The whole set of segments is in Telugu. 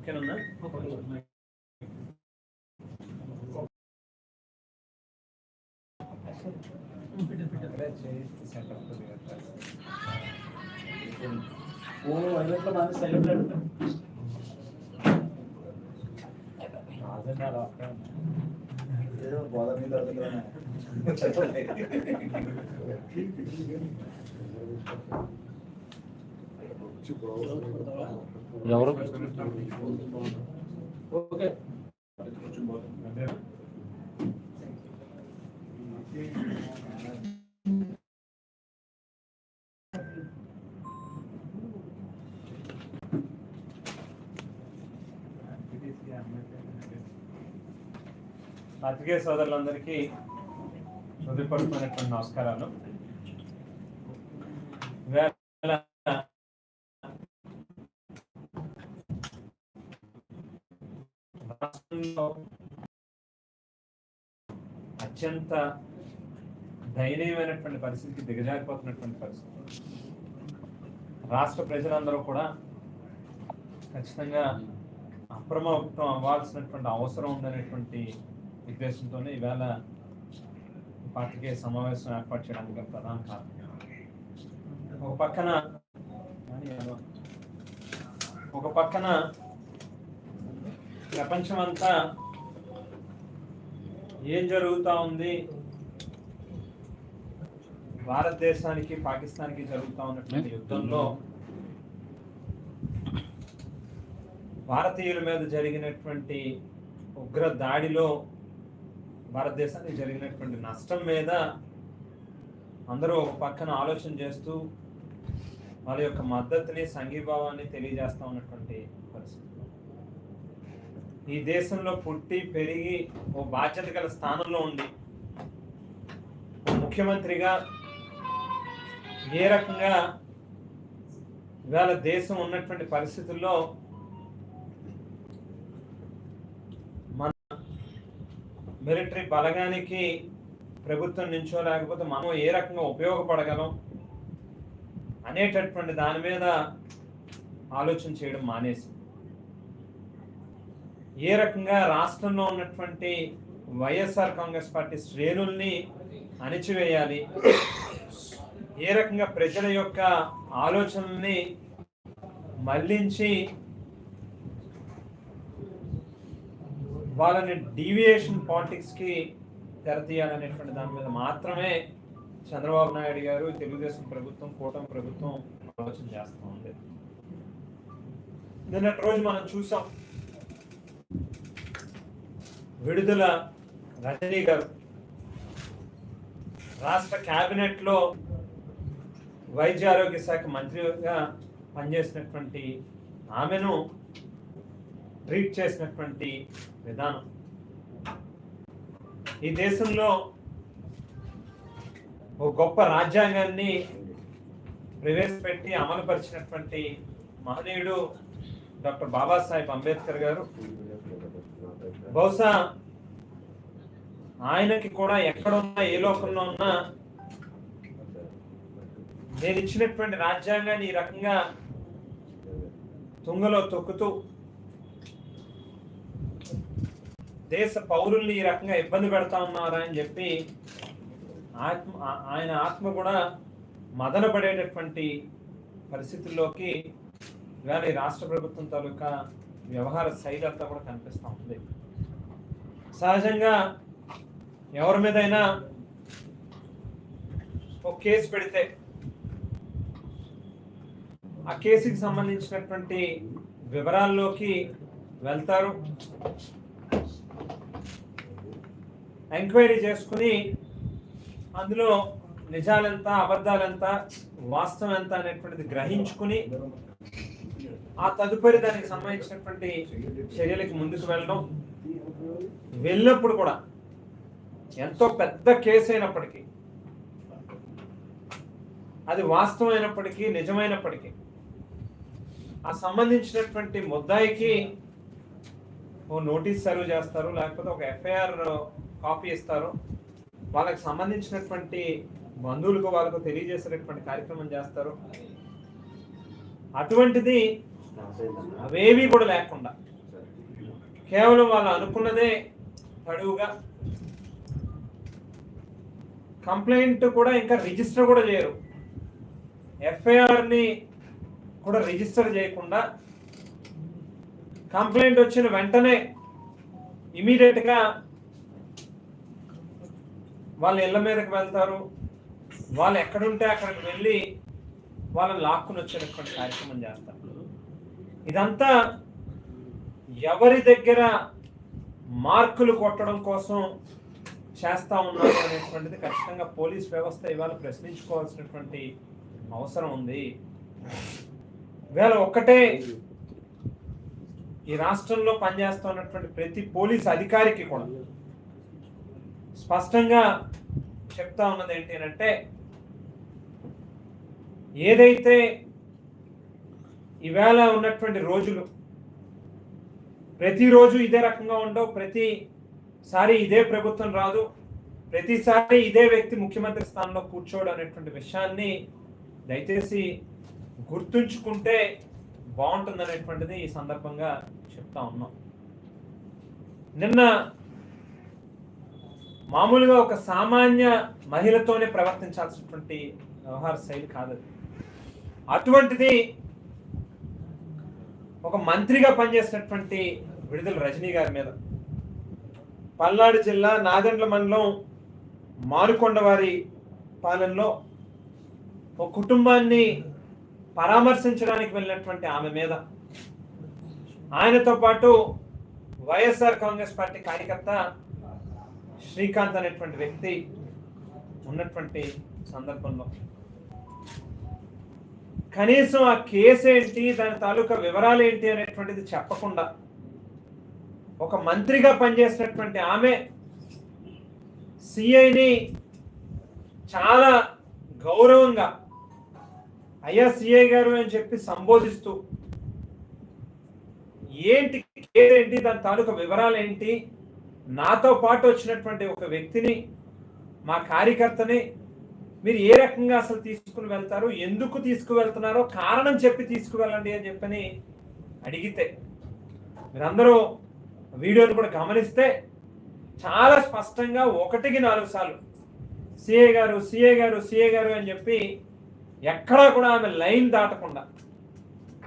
ఓకేనా ఓ అన్నిట్లో మంది సైలెంట్ ఏదో బోధ మీద అడుగుతున్నా. ఎవరు? ఓకే. పాత్రికేయ సోదరులందరికీ హృదయపూర్వకమైనటువంటి నమస్కారాలు. అత్యంత దయనీయమైనటువంటి పరిస్థితికి దిగజారిపోతున్నటువంటి పరిస్థితి. రాష్ట్ర ప్రజలందరూ కూడా ఖచ్చితంగా అప్రమత్తం అవ్వాల్సినటువంటి అవసరం ఉందనేటువంటి ఉద్దేశంతోనే ఈవేళ పార్టీకే సమావేశం ఏర్పాటు చేయడానికి ప్రధాన కారణం. ఒక పక్కన ఒక పక్కన ప్రపంచమంతా ఏం జరుగుతూ ఉంది? భారతదేశానికి పాకిస్తాన్కి జరుగుతూ ఉన్నటువంటి యుద్ధంలో భారతీయుల మీద జరిగినటువంటి ఉగ్ర దాడిలో భారతదేశానికి జరిగినటువంటి నష్టం మీద అందరూ ఒక పక్కన ఆలోచన చేస్తూ వాళ్ళ యొక్క మద్దతుని సంఘీభావాన్ని తెలియజేస్తా ఉన్నటువంటి పరిస్థితి. ఈ దేశంలో పుట్టి పెరిగి ఓ బాధ్యత గల స్థానంలో ఉండి ముఖ్యమంత్రిగా ఏ రకంగా ఇవాళ దేశం ఉన్నటువంటి పరిస్థితుల్లో మన మిలిటరీ బలగానికి ప్రభుత్వం నుంచో లేకపోతే మనం ఏ రకంగా ఉపయోగపడగలం అనేటటువంటి దాని మీద ఆలోచన చేయడం మానేసి ఏ రకంగా రాష్ట్రంలో ఉన్నటువంటి వైఎస్ఆర్ కాంగ్రెస్ పార్టీ శ్రేణుల్ని అణిచివేయాలి ఏ రకంగా ప్రజల యొక్క ఆలోచనల్ని మళ్ళించి వాళ్ళని డీవియేషన్ పాలిటిక్స్కి తెరతీయాలనేటువంటి దాని మీద మాత్రమే చంద్రబాబు నాయుడు గారు తెలుగుదేశం ప్రభుత్వం కూటమి ప్రభుత్వం ఆలోచన చేస్తూ ఉంది. నిన్నటి రోజు మనం చూసాం విడుదల రజనీ గారు రాష్ట్ర క్యాబినెట్లో వైద్య ఆరోగ్య శాఖ మంత్రిగా పనిచేసినటువంటి ఆమెను ట్రీట్ చేసినటువంటి విధానం. ఈ దేశంలో ఒక గొప్ప రాజ్యాంగాన్ని ప్రవేశపెట్టి అమలుపరిచినటువంటి మహనీయుడు డాక్టర్ బాబాసాహెబ్ అంబేద్కర్ గారు. బహుశా ఆయనకి కూడా ఎక్కడున్నా ఏ లోకంలో ఉన్నా నేను ఇచ్చినటువంటి రాజ్యాంగాన్ని ఈ రకంగా తుంగలో తొక్కుతూ దేశ పౌరుల్ని ఈ రకంగా ఇబ్బంది పెడతా ఉన్నారా అని చెప్పి ఆత్మ ఆయన ఆత్మ కూడా మదన పడేటటువంటి పరిస్థితుల్లోకి ఇవాళ రాష్ట్ర ప్రభుత్వం తాలూకా వ్యవహార శైలి అంతా కూడా కనిపిస్తూ ఉంది. సహజంగా ఎవరి మీదైనా ఒక కేసు పెడితే ఆ కేసుకి సంబంధించినటువంటి వివరాల్లోకి వెళ్తారు. ఎంక్వైరీ చేసుకుని అందులో నిజాలెంత అబద్ధాలెంత వాస్తవం ఎంత అనేటువంటిది గ్రహించుకుని ఆ తదుపరి దానికి సంబంధించినటువంటి చర్యలకు ముందుకు వెళ్ళడం. వెళ్ళినప్పుడు కూడా ఎంతో పెద్ద కేసు అయినప్పటికీ అది వాస్తవమైనప్పటికీ నిజమైనప్పటికీ ఆ సంబంధించినటువంటి ముద్దాయికి ఓ నోటీస్ సర్వ్ చేస్తారు లేకపోతే ఒక ఎఫ్ఐఆర్ కాపీ ఇస్తారు. వాళ్ళకి సంబంధించినటువంటి బంధువులకు వాళ్ళకు తెలియజేసేటటువంటి కార్యక్రమం చేస్తారు. అటువంటిది అవేవి కూడా లేకుండా కేవలం వాళ్ళు అనుకున్నదే తడువుగా. కంప్లైంట్ కూడా ఇంకా రిజిస్టర్ కూడా చేయరు. ఎఫ్ఐఆర్ని కూడా రిజిస్టర్ చేయకుండా కంప్లైంట్ వచ్చిన వెంటనే ఇమీడియట్గా వాళ్ళ ఇళ్ళ మీదకి వెళ్తారు. వాళ్ళు ఎక్కడుంటే అక్కడికి వెళ్ళి వాళ్ళని లాక్కుని వచ్చేటటువంటి కార్యక్రమం చేస్తారు. ఇదంతా ఎవరి దగ్గర మార్కులు కొట్టడం కోసం చేస్తా ఉన్నారు అనేటువంటిది ఖచ్చితంగా పోలీస్ వ్యవస్థ ఇవాళ ప్రశ్నించుకోవాల్సినటువంటి అవసరం ఉంది. ఇవాళ ఒక్కటే ఈ రాష్ట్రంలో పనిచేస్తున్నటువంటి ప్రతి పోలీస్ అధికారికి కూడా స్పష్టంగా చెప్తా ఉన్నది ఏంటి అని అంటే ఏదైతే ఈవేళ ఉన్నటువంటి రోజులు ప్రతిరోజు ఇదే రకంగా ఉండవు. ప్రతిసారి ఇదే ప్రభుత్వం రాదు. ప్రతిసారి ఇదే వ్యక్తి ముఖ్యమంత్రి స్థానంలో కూర్చోడు అనేటువంటి విషయాన్ని దయచేసి గుర్తుంచుకుంటే బాగుంటుంది అనేటువంటిది ఈ సందర్భంగా చెప్తా ఉన్నాం. నిన్న మామూలుగా ఒక సామాన్య మహిళతోనే ప్రవర్తించాల్సినటువంటి వ్యవహార శైలి కాదు. అటువంటిది ఒక మంత్రిగా పనిచేసినటువంటి విడుదల రజనీ గారి మీద. పల్నాడు జిల్లా నాదెండ్ల మండలం మారుకొండవారి పాలనలో ఒక కుటుంబాన్ని పరామర్శించడానికి వెళ్ళినటువంటి ఆమె మీద. ఆయనతో పాటు వైఎస్ఆర్ కాంగ్రెస్ పార్టీ కార్యకర్త శ్రీకాంత్ అనేటువంటి వ్యక్తి ఉన్నటువంటి సందర్భంలో. కనీసం ఆ కేసు ఏంటి దాని తాలూకా వివరాలు ఏంటి అనేటువంటిది చెప్పకుండా ఒక మంత్రిగా పనిచేసినటువంటి ఆమె సిఐని చాలా గౌరవంగా అయ్యా సిఐ గారు అని చెప్పి సంబోధిస్తూ ఏంటి ఏంటి దాని తాలూకా వివరాలు ఏంటి? నాతో పాటు వచ్చినటువంటి ఒక వ్యక్తిని మా కార్యకర్తని మీరు ఏ రకంగా అసలు తీసుకుని వెళ్తారు ఎందుకు తీసుకువెళ్తున్నారో కారణం చెప్పి తీసుకువెళ్ళండి అని చెప్పని అడిగితే మీరందరూ వీడియోని కూడా గమనిస్తే చాలా స్పష్టంగా ఒకటికి నాలుగు సార్లు సిఏ గారు సిఏ గారు సిఏ గారు అని చెప్పి ఎక్కడా కూడా ఆమె లైన్ దాటకుండా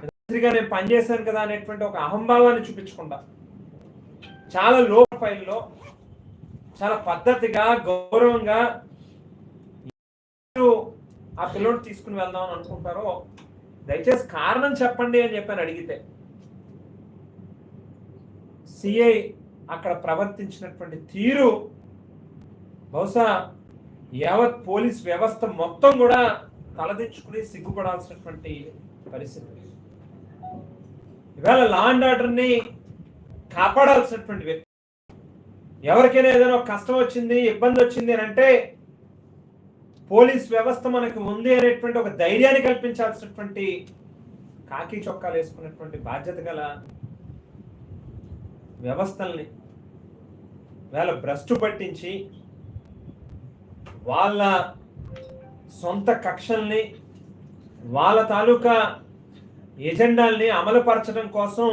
మంత్రిగా నేను పనిచేశాను కదా అనేటువంటి ఒక అహంభావాన్ని చూపించకుండా చాలా లో ప్రొఫైల్లో చాలా పద్ధతిగా గౌరవంగా ఆ పిల్లోని తీసుకుని వెళ్దాం అని అనుకుంటారో దయచేసి కారణం చెప్పండి అని చెప్పని అడిగితే సిఐ అక్కడ ప్రవర్తించినటువంటి తీరు బహుశా యావత్ పోలీస్ వ్యవస్థ మొత్తం కూడా తలదించుకుని సిగ్గుపడాల్సినటువంటి పరిస్థితి. ఇవాళ లా అండ్ ఆర్డర్ని కాపాడాల్సినటువంటి వ్యక్తి ఎవరికైనా ఏదైనా కష్టం వచ్చింది ఇబ్బంది వచ్చింది అని అంటే పోలీస్ వ్యవస్థ మనకు ఉంది అనేటువంటి ఒక ధైర్యాన్ని కల్పించాల్సినటువంటి కాకి చొక్కాలు వేసుకున్నటువంటి బాధ్యత గల వ్యవస్థల్ని వేళ భ్రష్టు పట్టించి వాళ్ళ సొంత కక్షల్ని వాళ్ళ తాలూకా ఎజెండాల్ని అమలుపరచడం కోసం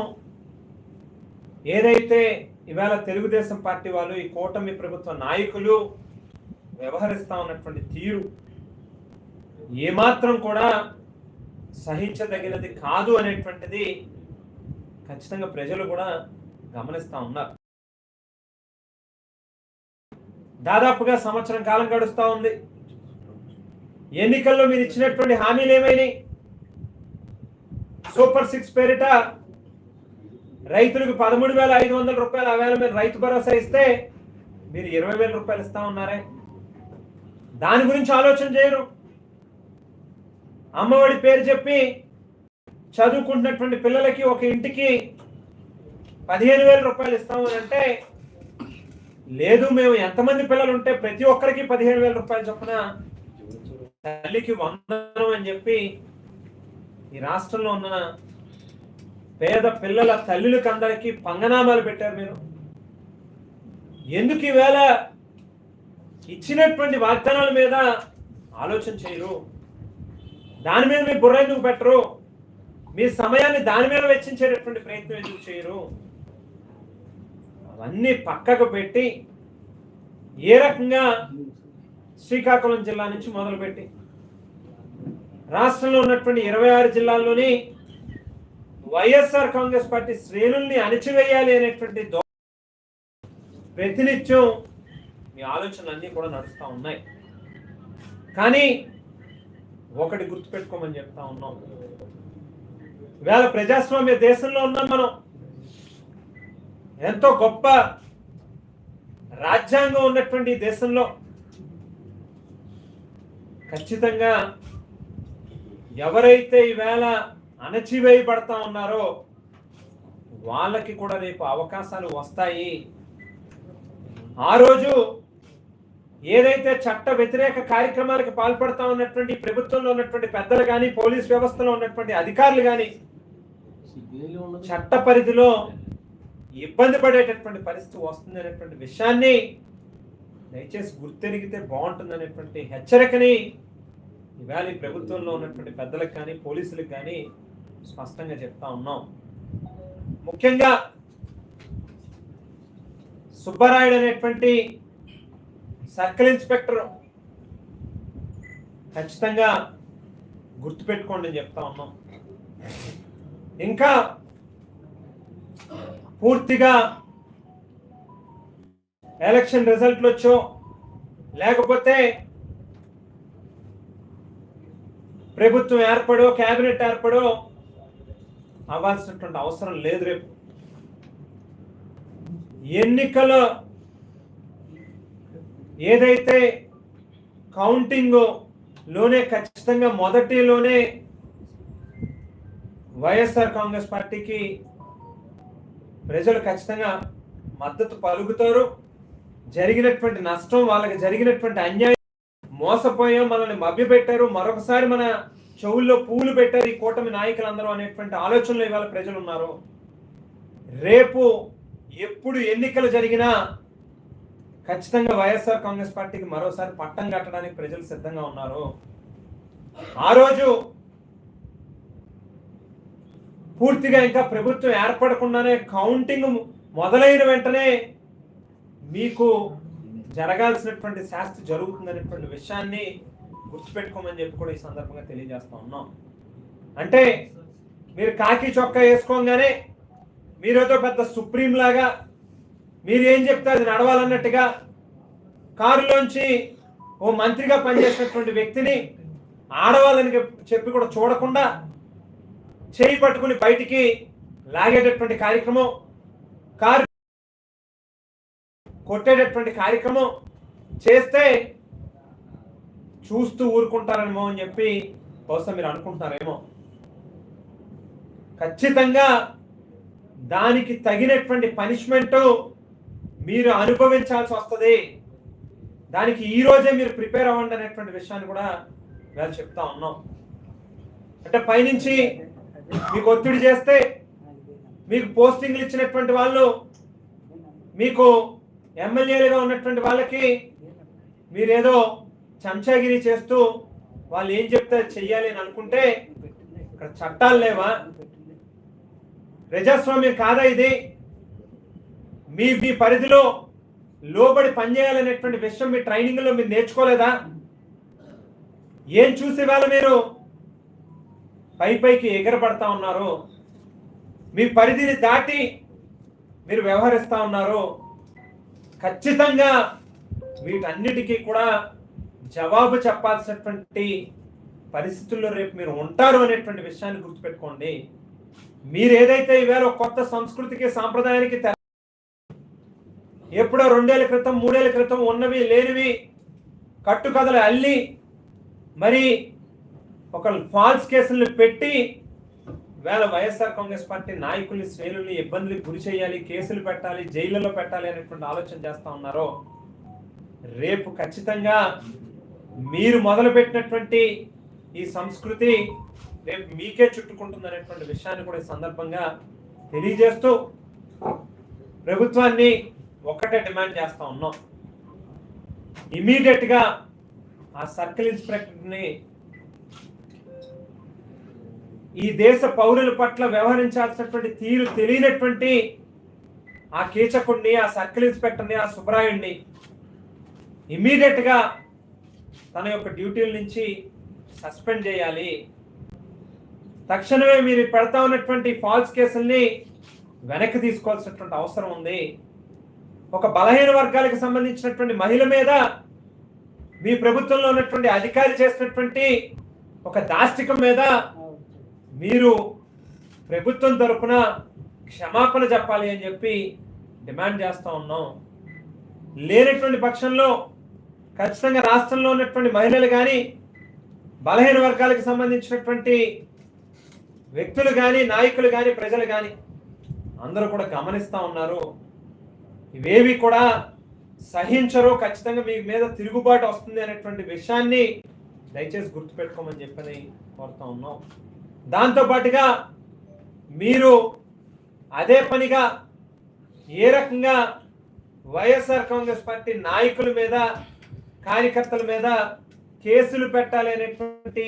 ఏదైతే ఇవాళ తెలుగుదేశం పార్టీ వాళ్ళు ఈ కూటమి ప్రభుత్వ నాయకులు వ్యవహరిస్తా ఉన్నటువంటి తీరు ఏమాత్రం కూడా సహించదగినది కాదు అనేటువంటిది ఖచ్చితంగా ప్రజలు కూడా గమనిస్తా ఉన్నారు. దాదాపుగా సంవత్సరం కాలం గడుస్తూ ఉంది. ఎన్నికల్లో మీరు ఇచ్చినటువంటి హామీలు ఏమైనాయి? సూపర్ సిక్స్ పేరిట రైతులకు పదమూడు వేల ఐదు వందల రూపాయలు అవేళ మీరు రైతు భరోసా ఇస్తే మీరు ఇరవై వేల రూపాయలు ఇస్తా ఉన్నారే? దాని గురించి ఆలోచన చేయరు. అమ్మఒడి పేరు చెప్పి చదువుకుంటున్నటువంటి పిల్లలకి ఒక ఇంటికి పదిహేను వేల రూపాయలు ఇస్తాము అని అంటే లేదు మేము ఎంతమంది పిల్లలు ఉంటే ప్రతి ఒక్కరికి పదిహేను వేల రూపాయలు చొప్పున తల్లికి వందనం అని చెప్పి ఈ రాష్ట్రంలో ఉన్న పేద పిల్లల తల్లులకు అందరికీ పంగనామాలు పెట్టారు మీరు. ఎందుకు ఈవేళ ఇచ్చినటువంటి వాగ్దానాల మీద ఆలోచన చేయరు? దాని మీద మీ బుర్ర ఎందుకు పెట్టరు? మీ సమయాన్ని దాని మీద వెచ్చించేటటువంటి ప్రయత్నం ఎందుకు చేయరు? అవన్నీ పక్కకు పెట్టి ఏ రకంగా శ్రీకాకుళం జిల్లా నుంచి మొదలుపెట్టి రాష్ట్రంలో ఉన్నటువంటి ఇరవై ఆరు జిల్లాల్లోని వైఎస్ఆర్ కాంగ్రెస్ పార్టీ శ్రేణుల్ని అణిచివేయాలి అనేటువంటి దో ప్రతినిత్యం మీ ఆలోచనలు అన్నీ కూడా నడుస్తూ ఉన్నాయి. కానీ ఒకటి గుర్తుపెట్టుకోమని చెప్తా ఉన్నాం. ఇవాళ ప్రజాస్వామ్య దేశంలో ఉన్నాం మనం. ఎంతో గొప్ప రాజ్యాంగం ఉన్నటువంటి దేశంలో ఖచ్చితంగా ఎవరైతే ఈవేళ అణచివేయబడతా ఉన్నారో వాళ్ళకి కూడా రేపు అవకాశాలు వస్తాయి. ఆ రోజు ఏదైతే చట్ట వ్యతిరేక కార్యక్రమాలకు పాల్పడతా ఉన్నటువంటి ప్రభుత్వంలో ఉన్నటువంటి పెద్దలు కానీ పోలీస్ వ్యవస్థలో ఉన్నటువంటి అధికారులు కానీ చట్ట పరిధిలో ఇబ్బంది పడేటటువంటి పరిస్థితి వస్తుంది అనేటువంటి విషయాన్ని దయచేసి గుర్తెరిగితే బాగుంటుంది అనేటువంటి హెచ్చరికని ఇవాళ ఈ ప్రభుత్వంలో ఉన్నటువంటి పెద్దలకు కానీ పోలీసులకు కానీ స్పష్టంగా చెప్తా ఉన్నాం. ముఖ్యంగా సుబ్బరాయుడు అనేటువంటి సర్కిల్ ఇన్స్పెక్టర్ ఖచ్చితంగా గుర్తుపెట్టుకోండి అని చెప్తా ఉన్నాం. ఇంకా పూర్తిగా ఎలక్షన్ రిజల్ట్లు వచ్చో లేకపోతే ప్రభుత్వం ఏర్పడో కేబినెట్ ఏర్పడో అవ్వాల్సినటువంటి అవసరం లేదు రేపు. ఎన్నికల ఏదైతే కౌంటింగ్లోనే ఖచ్చితంగా మొదటిలోనే వైఎస్ఆర్ కాంగ్రెస్ పార్టీకి ప్రజలు ఖచ్చితంగా మద్దతు పలుకుతారు. జరిగినటువంటి నష్టం వాళ్ళకి జరిగినటువంటి అన్యాయం మోసపోయాం మనల్ని మభ్యపెట్టారు. మరొకసారి మన చెవుల్లో పూలు పెట్టారు ఈ కూటమి నాయకులందరూ అనేటువంటి ఆలోచనలో ఇవాళ ప్రజలు ఉన్నారు. రేపు ఎప్పుడు ఎన్నికలు జరిగినా ఖచ్చితంగా వైఎస్ఆర్ కాంగ్రెస్ పార్టీకి మరోసారి పట్టం కట్టడానికి ప్రజలు సిద్ధంగా ఉన్నారు. ఆ రోజు పూర్తిగా ఇంకా ప్రభుత్వం ఏర్పడకుండానే కౌంటింగ్ మొదలైన వెంటనే మీకు జరగాల్సినటువంటి శాస్తి జరుగుతుందనేటువంటి విషయాన్ని గుర్తుపెట్టుకోమని చెప్పి కూడా ఈ సందర్భంగా తెలియజేస్తా ఉన్నాం. అంటే మీరు కాకి చొక్కా వేసుకోగానే మీరేదో పెద్ద సుప్రీం లాగా మీరు ఏం చెప్తే అది నడవాలన్నట్టుగా కారులోంచి ఓ మంత్రిగా పనిచేసినటువంటి వ్యక్తిని ఆడవాళ్ళని చెప్పి కూడా చూడకుండా చేయి పట్టుకుని బయటికి లాగేటటువంటి కార్యక్రమం కారు కొట్టేటటువంటి కార్యక్రమం చేస్తే చూస్తూ ఊరుకుంటారేమో అని చెప్పి బహుశా మీరు అనుకుంటున్నారేమో. ఖచ్చితంగా దానికి తగినటువంటి పనిష్మెంట్ మీరు అనుభవించాల్సి వస్తుంది. దానికి ఈ రోజే మీరు ప్రిపేర్ అవ్వండి అనేటువంటి విషయాన్ని కూడా వేళ చెప్తా ఉన్నాం. అంటే పైనుంచి మీకు ఒత్తిడి చేస్తే మీకు పోస్టింగ్లు ఇచ్చినటువంటి వాళ్ళు మీకు ఎమ్మెల్యేలుగా ఉన్నటువంటి వాళ్ళకి మీరేదో చంచాగిరి చేస్తూ వాళ్ళు ఏం చెప్తే చెయ్యాలి అని అనుకుంటే ఇక్కడ చట్టాలు లేవా? ప్రజాస్వామ్యం కాదా ఇది? మీ మీ పరిధిలో లోబడి పనిచేయాలనేటువంటి విషయం మీ ట్రైనింగ్లో మీరు నేర్చుకోలేదా? ఏం చూసి మీరు? పై పైకి ఎగరపడతా ఉన్నారు. మీ పరిధిని దాటి మీరు వ్యవహరిస్తూ ఉన్నారు. ఖచ్చితంగా వీటన్నిటికీ కూడా జవాబు చెప్పాల్సినటువంటి పరిస్థితుల్లో రేపు మీరు ఉంటారు అనేటువంటి విషయాన్ని గుర్తుపెట్టుకోండి. మీరు ఏదైతే ఈవేళ కొత్త సంస్కృతికి సాంప్రదాయానికి ఎప్పుడో రెండేళ్ళ క్రితం మూడేళ్ళ క్రితం ఉన్నవి లేనివి కట్టుకథలు అల్లి మరి ఒకళ్ళు ఫాల్స్ కేసులను పెట్టి వేళ వైఎస్ఆర్ కాంగ్రెస్ పార్టీ నాయకుల్ని శ్రేణుల్ని ఇబ్బందులకు గురి చేయాలి కేసులు పెట్టాలి జైళ్ళలో పెట్టాలి అనేటువంటి ఆలోచన చేస్తూ ఉన్నారో రేపు ఖచ్చితంగా మీరు మొదలుపెట్టినటువంటి ఈ సంస్కృతి రేపు మీకే చుట్టుకుంటుంది అనేటువంటి విషయాన్ని కూడా ఈ సందర్భంగా తెలియజేస్తూ ప్రభుత్వాన్ని ఒక్కటే డిమాండ్ చేస్తూ ఉన్నాం. ఇమీడియట్గా ఆ సర్కిల్ ఇన్స్పెక్టర్ని ఈ దేశ పౌరుల పట్ల వ్యవహరించాల్సినటువంటి తీరు తెలియనటువంటి ఆ కీచకుడిని ఆ సర్కిల్ ఇన్స్పెక్టర్ని ఆ సుబ్రాయుడిని ఇమ్మీడియట్గా తన యొక్క డ్యూటీల నుంచి సస్పెండ్ చేయాలి. తక్షణమే మీరు పెడతా ఉన్నటువంటి ఫాల్స్ కేసుల్ని వెనక్కి తీసుకోవాల్సినటువంటి అవసరం ఉంది. ఒక బలహీన వర్గాలకు సంబంధించినటువంటి మహిళ మీద మీ ప్రభుత్వంలో ఉన్నటువంటి అధికారి చేసినటువంటి ఒక దాష్టికం మీద మీరు ప్రభుత్వం తరఫున క్షమాపణ చెప్పాలి అని చెప్పి డిమాండ్ చేస్తూ ఉన్నాం. లేనటువంటి పక్షంలో ఖచ్చితంగా రాష్ట్రంలో ఉన్నటువంటి మహిళలు కానీ బలహీన వర్గాలకు సంబంధించినటువంటి వ్యక్తులు కానీ నాయకులు కానీ ప్రజలు కానీ అందరూ కూడా గమనిస్తూ ఉన్నారు. ఇవేవి కూడా సహించరు ఖచ్చితంగా మీ మీద తిరుగుబాటు వస్తుంది అనేటువంటి విషయాన్ని దయచేసి గుర్తుపెట్టుకోమని చెప్పని కోరుతా ఉన్నాం. దాంతోపాటుగా మీరు అదే పనిగా ఏ రకంగా వైఎస్ఆర్ కాంగ్రెస్ పార్టీ నాయకుల మీద కార్యకర్తల మీద కేసులు పెట్టాలి అనేటువంటి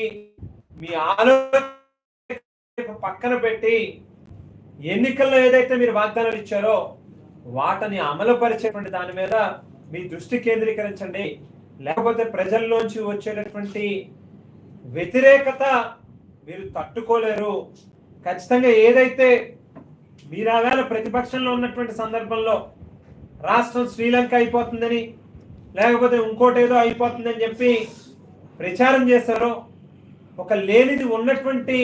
మీ ఆలోచన పక్కన పెట్టి ఎన్నికల్లో ఏదైతే మీరు వాగ్దానాలు ఇచ్చారో వాటిని అమలుపరిచేటువంటి దాని మీద మీ దృష్టి కేంద్రీకరించండి. లేకపోతే ప్రజల్లోంచి వచ్చేటటువంటి వ్యతిరేకత మీరు తట్టుకోలేరు. ఖచ్చితంగా ఏదైతే మీరు ఆవేళ ప్రతిపక్షంలో ఉన్నటువంటి సందర్భంలో రాష్ట్రం శ్రీలంక అయిపోతుందని లేకపోతే ఇంకోటి ఏదో అయిపోతుందని చెప్పి ప్రచారం చేశారో ఒక లేనిది ఉన్నటువంటి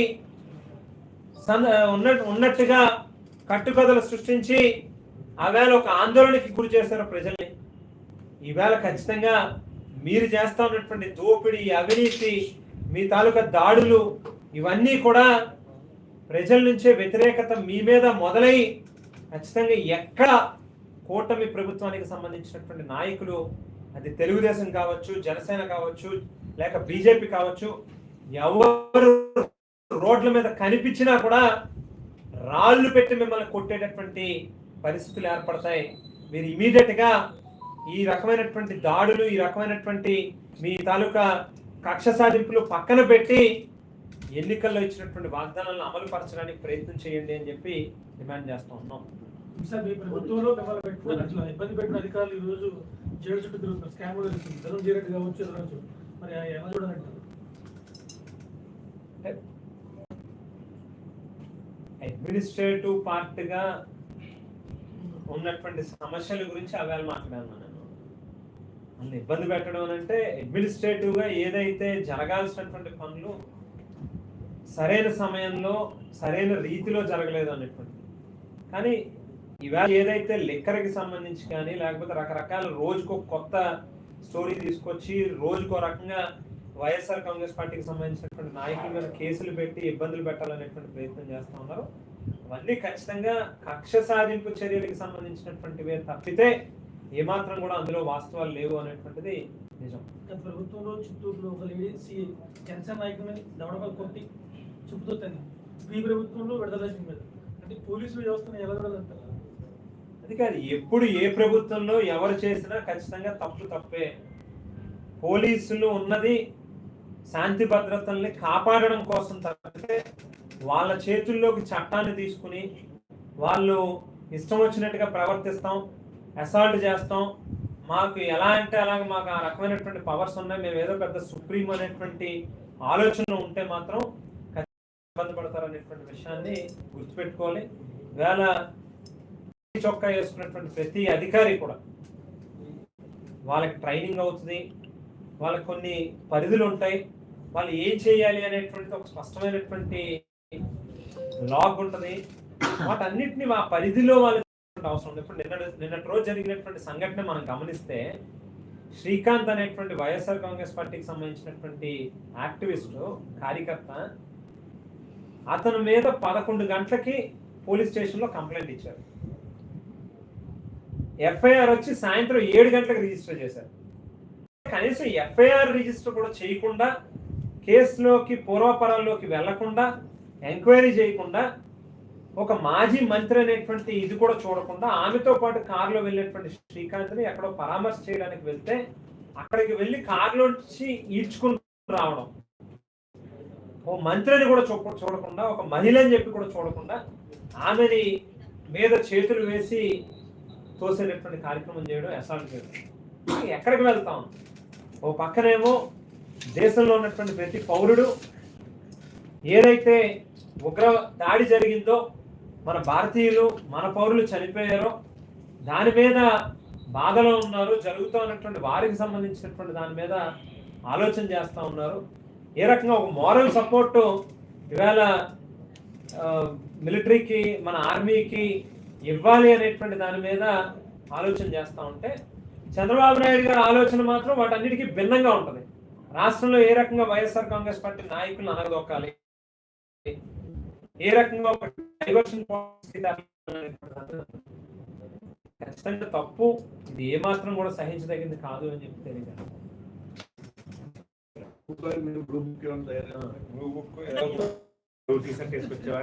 ఉన్న ఉన్నట్టుగా కట్టుకథలు సృష్టించి ఆవేళ ఒక ఆందోళనకి గురి చేశారు ప్రజల్ని. ఈవేళ ఖచ్చితంగా మీరు చేస్తా ఉన్నటువంటి దోపిడీ అవినీతి మీ తాలూకా దాడులు ఇవన్నీ కూడా ప్రజల నుంచే వ్యతిరేకత మీ మీద మొదలై ఖచ్చితంగా ఎక్కడ కూటమి ప్రభుత్వానికి సంబంధించినటువంటి నాయకులు అది తెలుగుదేశం కావచ్చు జనసేన కావచ్చు లేక బీజేపీ కావచ్చు ఎవరు రోడ్ల మీద కనిపించినా కూడా రాళ్ళు పెట్టి మిమ్మల్ని కొట్టేటటువంటి పరిస్థితులు ఏర్పడతాయి. మీరు ఇమీడియట్గా ఈ రకమైనటువంటి దాడులు ఈ రకమైనటువంటి మీ తాలూకా కక్ష సాధింపులు పక్కన పెట్టి ఎన్నికల్లో ఇచ్చినటువంటి వాగ్దానాలను అమలు పరచడానికి ప్రయత్నం చేయండి అని చెప్పి డిమాండ్ చేస్తా ఉన్నాం. సార్ మీ ప్రభుత్వంలో మిమ్మల్ని పెట్టుకుని అట్లా ఇబ్బంది పెట్టిన అధికారులు ఈ రోజు జైలు చుట్టూ తిరుగుతున్నారు స్కామ్ కూడా జరుగుతుంది ధనం జీరెడ్డి కావచ్చు రోజు మరి ఎలా చూడాలంటారు? అడ్మినిస్ట్రేటివ్ పార్ట్గా ఉన్నటువంటి సమస్యల గురించి అవేళ మాట్లాడాను నేను. నన్ను ఇబ్బంది పెట్టడం అంటే అడ్మినిస్ట్రేటివ్గా ఏదైతే జరగాల్సినటువంటి పనులు సరైన సమయంలో సరైన రీతిలో జరగలేదు అనేటువంటి కానీ ఇవాళ ఏదైతే లిక్కర్కి సంబంధించి కానీ లేకపోతే రకరకాల రోజుకో కొత్త స్టోరీ తీసుకొచ్చి రోజుకో రకంగా వైఎస్ఆర్ కాంగ్రెస్ పార్టీకి సంబంధించినటువంటి నాయకుల మీద కేసులు పెట్టి ఇబ్బందులు పెట్టాలనేటువంటి ప్రయత్నం చేస్తూ ఉన్నారు. అవన్నీ ఖచ్చితంగా కక్ష సాధింపు చర్యలకు సంబంధించినటువంటివే తప్పితే ఏమాత్రం కూడా అందులో వాస్తవాలు లేవు అనేటువంటిది నిజం. ప్రభుత్వంలో చిత్తూరులో ఒక లేడీ జనసేన నాయకుని దవడపై కొట్టి చెబుతూ తల్లి ఈ ప్రభుత్వంలో విడుదల మీద అంటే పోలీసు వ్యవస్థను ఎలా చూడాలంటారు? అది కాదు ఎప్పుడు ఏ ప్రభుత్వంలో ఎవరు చేసినా ఖచ్చితంగా తప్పు తప్పే. పోలీసులు ఉన్నది శాంతి భద్రతల్ని కాపాడడం కోసం తప్పితే వాళ్ళ చేతుల్లోకి చట్టాన్ని తీసుకుని వాళ్ళు ఇష్టం వచ్చినట్టుగా ప్రవర్తిస్తాం అసాల్ట్ చేస్తాం మాకు ఎలా అంటే అలాగ మాకు ఆ రకమైనటువంటి పవర్స్ ఉన్నాయి. మేము ఏదో పెద్ద సుప్రీం అనేటువంటి ఆలోచన ఉంటే మాత్రం ఇబ్బంది పడతారు అనేటువంటి విషయాన్ని గుర్తుపెట్టుకోవాలి. వేళ చొక్కా వేసుకున్నటువంటి ప్రతి అధికారి కూడా వాళ్ళకి ట్రైనింగ్ అవుతుంది. వాళ్ళకి కొన్ని పరిధులు ఉంటాయి. వాళ్ళు ఏం చేయాలి అనేటువంటి ఒక స్పష్టమైనటువంటి లాగ్ ఉంటుంది. వాటన్నిటిని మా పరిధిలో వాళ్ళు అవసరం ఉంది ఇప్పుడు నిన్న నిన్నటి రోజు జరిగినటువంటి సంఘటన మనం గమనిస్తే శ్రీకాంత్ అనేటువంటి వైఎస్ఆర్ కాంగ్రెస్ పార్టీకి సంబంధించినటువంటి యాక్టివిస్ట్ కార్యకర్త అతని మీద పదకొండు గంటలకి పోలీస్ స్టేషన్లో కంప్లైంట్ ఇచ్చారు. ఎఫ్ఐఆర్ వచ్చి సాయంత్రం ఏడు గంటలకు రిజిస్టర్ చేశారు. కనీసం ఎఫ్ఐఆర్ రిజిస్టర్ కూడా చేయకుండా కేసులోకి పూర్వపరాల్లోకి వెళ్ళకుండా ఎంక్వైరీ చేయకుండా ఒక మాజీ మంత్రి అనేటువంటి ఇది కూడా చూడకుండా ఆమెతో పాటు కారులో వెళ్ళినటువంటి శ్రీకాంత్ని ఎక్కడో పరామర్శ చేయడానికి వెళ్తే అక్కడికి వెళ్ళి కారులోంచి ఈడ్చుకుని రావడం. ఓ మంత్రిని కూడా చూ చూడకుండా ఒక మహిళ అని చెప్పి కూడా చూడకుండా ఆమెని మీద చేతులు వేసి తోసేటటువంటి కార్యక్రమం చేయడం అసాల్ట్ చేయడం. ఎక్కడికి వెళ్తాం? ఓ పక్కనేమో దేశంలో ఉన్నటువంటి ప్రతి పౌరుడు ఏదైతే ఉగ్ర దాడి జరిగిందో మన భారతీయులు మన పౌరులు చనిపోయారో దాని మీద బాధలో ఉన్నారు జరుగుతూ ఉన్నటువంటి వారికి సంబంధించినటువంటి దాని మీద ఆలోచన చేస్తూ ఉన్నారు. ఏ రకంగా ఒక మోరల్ సపోర్టు ఇవాళ మిలిటరీకి మన ఆర్మీకి ఇవ్వాలి అనేటువంటి దాని మీద ఆలోచన చేస్తూ ఉంటే చంద్రబాబు నాయుడు గారి ఆలోచన మాత్రం వాటన్నిటికీ భిన్నంగా ఉంటుంది. రాష్ట్రంలో ఏ రకంగా వైఎస్ఆర్ కాంగ్రెస్ పార్టీ నాయకులను అనగదొక్కాలి? ఏ రకంగా డైవర్షన్ పాలసీ ఖచ్చితంగా తప్పు. ఇది ఏమాత్రం కూడా సహించదగింది కాదు అని చెప్పి తెలియదు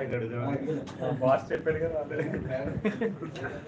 ఇక్కడ బాస్ చెప్పాడు కదా